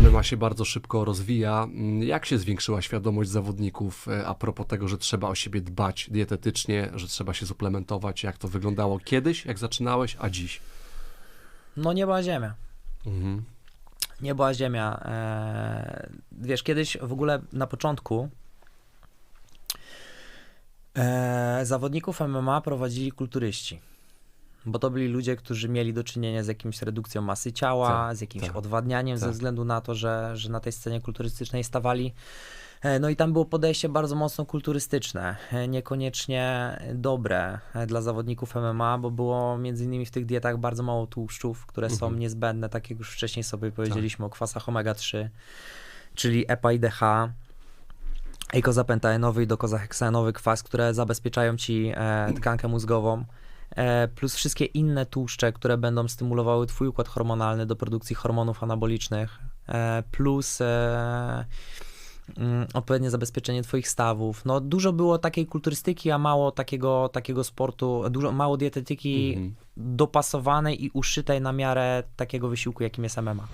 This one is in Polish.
MMA się bardzo szybko rozwija. Mm, Jak się zwiększyła świadomość zawodników e, a propos tego, że trzeba o siebie dbać dietetycznie, że trzeba się suplementować? Jak to wyglądało kiedyś, jak zaczynałeś, a dziś? No nie była ziemia. Mhm. Nie była ziemia. Eee, wiesz, kiedyś w ogóle na początku eee, zawodników MMA prowadzili kulturyści. Bo to byli ludzie, którzy mieli do czynienia z jakimś redukcją masy ciała, Tak, z jakimś tak, odwadnianiem ze tak. względu na to, że, że na tej scenie kulturystycznej stawali. E, No i tam było podejście bardzo mocno kulturystyczne, e, niekoniecznie dobre e, dla zawodników MMA, bo było między innymi w tych dietach bardzo mało tłuszczów, które są Mhm. niezbędne, tak jak już wcześniej sobie powiedzieliśmy o kwasach omega-3, czyli EPA i DH, eikozapentaenowy i dokozaheksaenowy kwas, które zabezpieczają ci tkankę mózgową, plus wszystkie inne tłuszcze, które będą stymulowały twój układ hormonalny do produkcji hormonów anabolicznych, e, plus e, mm, odpowiednie zabezpieczenie twoich stawów. No dużo było takiej kulturystyki, a mało takiego, takiego sportu, dużo, mało dietetyki Mhm. dopasowanej i uszytej na miarę takiego wysiłku, jakim jest MMA.